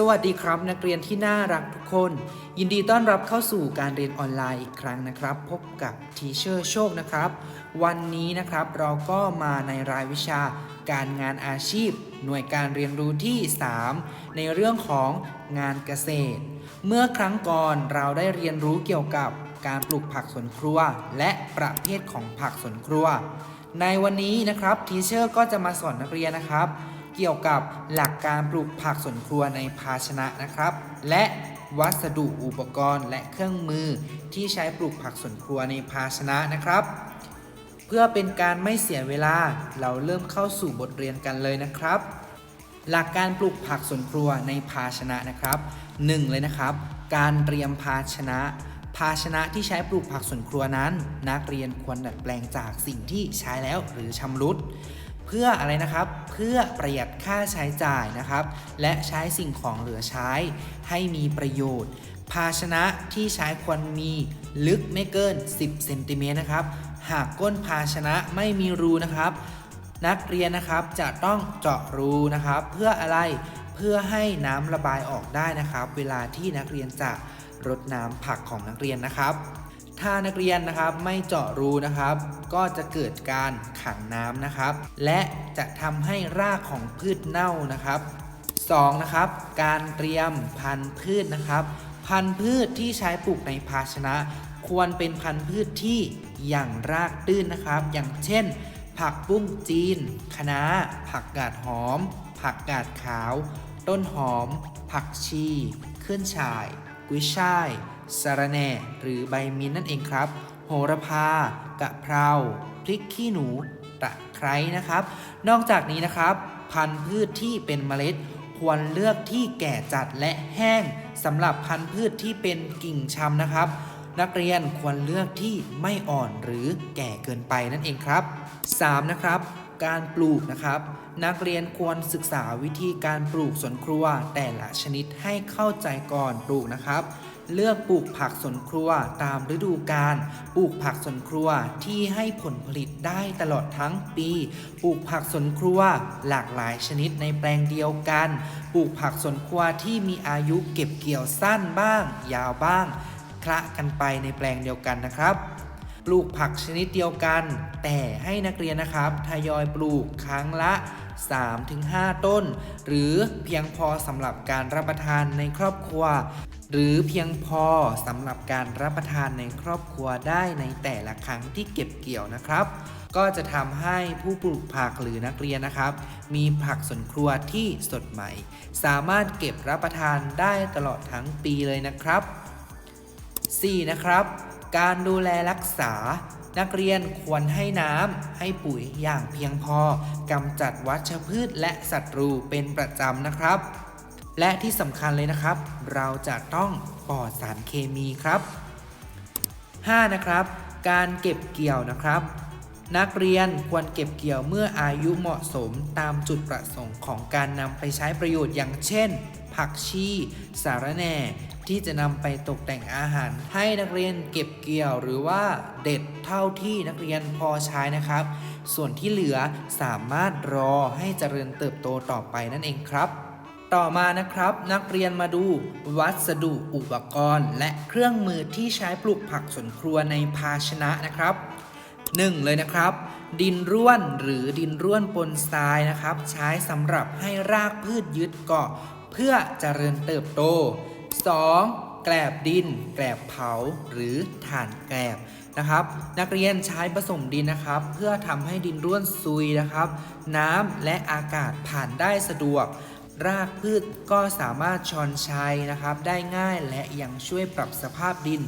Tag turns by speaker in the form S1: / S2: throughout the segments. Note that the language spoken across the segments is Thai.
S1: สวัสดีครับนักเรียนที่น่ารักทุกคน ยินดีต้อนรับเข้าสู่การเรียนออนไลน์อีกครั้งนะครับ พบกับทีเชอร์โชคนะครับ วันนี้นะครับเราก็มาในรายวิชาการงานอาชีพ หน่วยการเรียนรู้ที่ 3 ในเรื่องของงานเกษตร เมื่อครั้งก่อนเราได้เรียนรู้เกี่ยวกับการปลูกผักสวนครัว และประเภทของผักสวนครัว ในวันนี้นะครับทีเชอร์ก็จะมาสอนนักเรียนนะครับ เกี่ยวกับหลักการปลูกผักสวนครัวในภาชนะนะครับ และวัสดุอุปกรณ์และเครื่องมือที่ใช้ปลูกผักสวนครัวในภาชนะนะครับ เพื่อเป็นการไม่เสียเวลาเราเริ่มเข้าสู่บทเรียนกันเลยนะครับ หลักการปลูกผักสวนครัวในภาชนะนะครับหนึ่งเลยนะครับ การเตรียมภาชนะภาชนะที่ใช้ปลูกผักสวนครัวนั้น นักเรียนควรดัดแปลงจากสิ่งที่ใช้แล้วหรือชำรุด เพื่ออะไรนะครับ เพื่อประหยัดค่าใช้จ่ายนะครับ และใช้สิ่งของเหลือใช้ให้มีประโยชน์ ภาชนะที่ใช้ควรมีลึกไม่เกิน 10เซนติเมตรนะครับ หากก้นภาชนะไม่มีรูนะครับ นักเรียนนะครับจะต้องเจาะรูนะครับ เพื่ออะไร เพื่อให้น้ำระบายออกได้นะครับ เวลาที่นักเรียนจะรดน้ำผักของนักเรียนนะครับ ถ้านักเรียนนะครับไม่เจาะรูนะครับ ก็จะเกิดการขังน้ำนะครับ และจะทำให้รากของพืชเน่านะครับ 2. นะครับ การเตรียมพันธุ์พืชนะครับ พันธุ์พืชที่ใช้ปลูกในภาชนะ ควรเป็นพันธุ์พืชที่อย่างรากตื้นนะครับ อย่างเช่น ผักบุ้งจีนคะน้า ผักกาดหอม ผักกาดขาว ต้นหอม ผักชี ขึ้นช่าย กุ้ยช่าย สะระแหน่หรือใบมิ้นนั่นเองครับ โหระพากะเพราพริกขี้หนูตะไคร้นะครับ นอกจากนี้นะครับ พันธุ์พืชที่เป็นเมล็ด ควรเลือกที่แก่จัดและแห้งสำหรับพันธุ์พืชที่เป็นกิ่งชำนะครับ นักเรียนควรเลือกที่ไม่อ่อนหรือแก่เกินไปนั่นเองครับ 3. นะครับการปลูกนะครับ นักเรียนควรศึกษาวิธีการปลูกสวนครัวแต่ละชนิดให้เข้าใจก่อนปลูกนะครับ เลือกปลูกผักสวนครัวตามฤดูกาล ปลูกผักสวนครัวที่ให้ผลผลิตได้ตลอดทั้งปี ปลูกผักสวนครัวหลากหลายชนิดในแปลงเดียวกัน ปลูกผักสวนครัวที่มีอายุเก็บเกี่ยวสั้นบ้าง ยาวบ้าง คละกันไปในแปลงเดียวกันนะครับปลูกผักชนิดเดียวกัน แต่ให้นักเรียนนะครับทยอยปลูกครั้งละ 3-5 ต้น หรือเพียงพอสำหรับการรับประทานในครอบครัว หรือเพียงพอสำหรับการรับประทานในครอบครัวได้ในแต่ละครั้งที่เก็บเกี่ยวนะครับ ก็จะทำให้ผู้ปลูกผักหรือนักเรียนนะครับ มีผักสวนครัวที่สดใหม่ สามารถเก็บรับประทานได้ตลอดทั้งปีเลยนะครับ 4. นะครับ การดูแลรักษา นักเรียนควรให้น้ำให้ปุ๋ยอย่างเพียงพอกำจัดวัชพืชและศัตรูเป็นประจำนะครับ และที่สำคัญเลยนะครับ เราจะต้องปลอดสารเคมีครับ 5. นะครับ การเก็บเกี่ยวนะครับ นักเรียนควรเก็บเกี่ยวเมื่ออายุเหมาะสมตามจุดประสงค์ของการนำไปใช้ประโยชน์อย่างเช่น ผักชี สาระแหน่ที่จะนำไปตกแต่งอาหาร ให้นักเรียนเก็บเกี่ยวหรือว่าเด็ดเท่าที่นักเรียนพอใช้นะครับ ส่วนที่เหลือสามารถรอให้เจริญเติบโตต่อไปนั่นเองครับ ต่อมานะครับนักเรียนมาดูวัสดุอุปกรณ์ และเครื่องมือที่ใช้ปลูกผักสวนครัวในภาชนะนะครับ 1. เลยนะครับ ดินร่วนหรือดินร่วนปนทรายนะครับ ใช้สำหรับให้รากพืชยึดเกาะ เพื่อเจริญเติบโต 2. แกลบดิน แกลบเผาหรือถ่านแกลบนะครับ นักเรียนใช้ผสมดินนะครับ เพื่อทำให้ดินร่วนซุยนะครับ น้ำและอากาศผ่านได้สะดวก รากพืชก็สามารถชอนชัยนะครับ ได้ง่ายและยังช่วยปรับสภาพดิน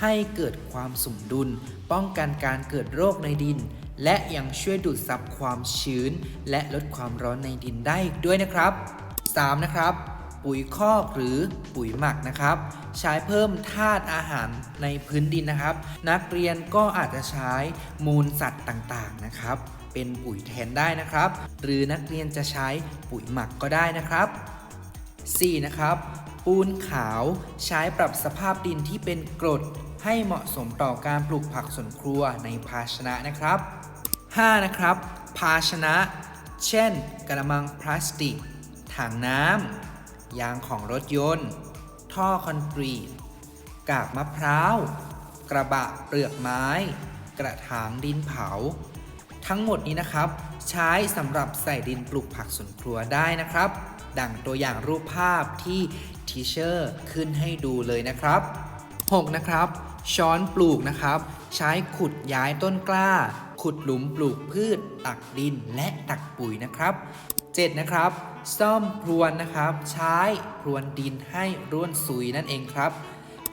S1: ให้เกิดความสมดุล ป้องกันการเกิดโรคในดิน และยังช่วยดูดซับความชื้น และลดความร้อนในดินได้อีกด้วยนะครับ 3. นะครับปุ๋ยคอกหรือปุ๋ยหมักนะครับ ใช้เพิ่มธาตุอาหารในพื้นดินนะครับ นักเรียนก็อาจจะใช้มูลสัตว์ต่างๆนะครับเป็นปุ๋ยแทนได้นะครับ หรือนักเรียนจะใช้ปุ๋ยหมักก็ได้นะครับ 4. นะครับ ปูนขาวใช้ปรับสภาพดินที่เป็นกรด ให้เหมาะสมต่อการปลูกผักสวนครัวในภาชนะนะครับ 5. นะครับ ภาชนะ เช่น กระมังพลาสติก ถังน้ำยางของรถยนต์ ท่อคอนกรีต กากมะพร้าว กระบะเปลือกไม้ กระถางดินเผา ทั้งหมดนี้นะครับ ใช้สำหรับใส่ดินปลูกผักสวนครัวได้นะครับ ดังตัวอย่างรูปภาพที่ทีเชอร์ขึ้นให้ดูเลยนะครับ 6. นะครับ ช้อนปลูกนะครับ ใช้ขุดย้ายต้นกล้า ขุดหลุมปลูกพืช ตักดินและตักปุ๋ยนะครับ 7. นะครับ ซ่อมพรวนนะครับ ใช้พรวนดินให้ร่วนซุยนั่นเองครับ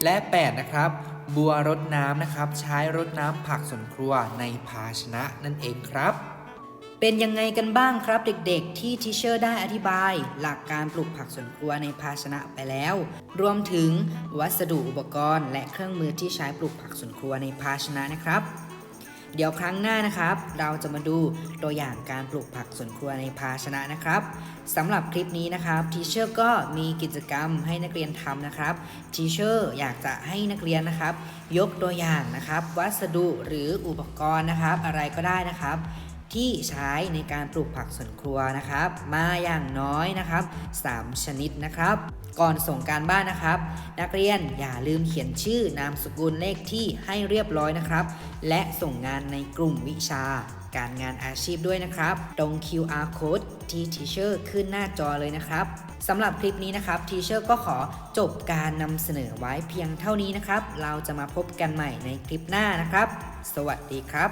S1: และ 8 นะครับ บัวรดน้ำนะครับ ใช้รดน้ำผักสวนครัวในภาชนะนั่นเองครับ
S2: เป็นยังไงกันบ้างครับเด็กๆ ที่ทิเชอร์ได้อธิบาย หลักการปลูกผักสวนครัวในภาชนะไปแล้ว รวมถึงวัสดุอุปกรณ์ และเครื่องมือที่ใช้ปลูกผักสวนครัวในภาชนะนะครับ เดี๋ยวครั้งหน้านะครับ เราจะมาดูตัวอย่างการปลูกผักสวนครัวในภาชนะนะครับสำหรับคลิปนี้นะครับทีเชอร์ก็มีกิจกรรมให้นักเรียนทำนะครับทีเชอร์อยากจะให้นักเรียนนะครับ ยกตัวอย่างนะครับ วัสดุหรืออุปกรณ์นะครับ อะไรก็ได้นะครับ ที่ใช้ในการปลูกผักสวนครัวนะครับ มาอย่างน้อยนะครับ 3 ชนิดนะครับ ก่อนส่งการบ้านนะครับ นักเรียนอย่าลืมเขียนชื่อนามสกุลเลขที่ให้เรียบร้อยนะครับ และส่งงานในกลุ่มวิชา การงานอาชีพด้วยนะครับ ตรง QR code ที่ทีเชอร์ขึ้นหน้าจอเลยนะครับสำหรับคลิปนี้นะครับทีเชอร์ก็ขอจบการนำเสนอไว้เพียงเท่านี้นะครับ เราจะมาพบกันใหม่ในคลิปหน้านะครับ สวัสดีครับ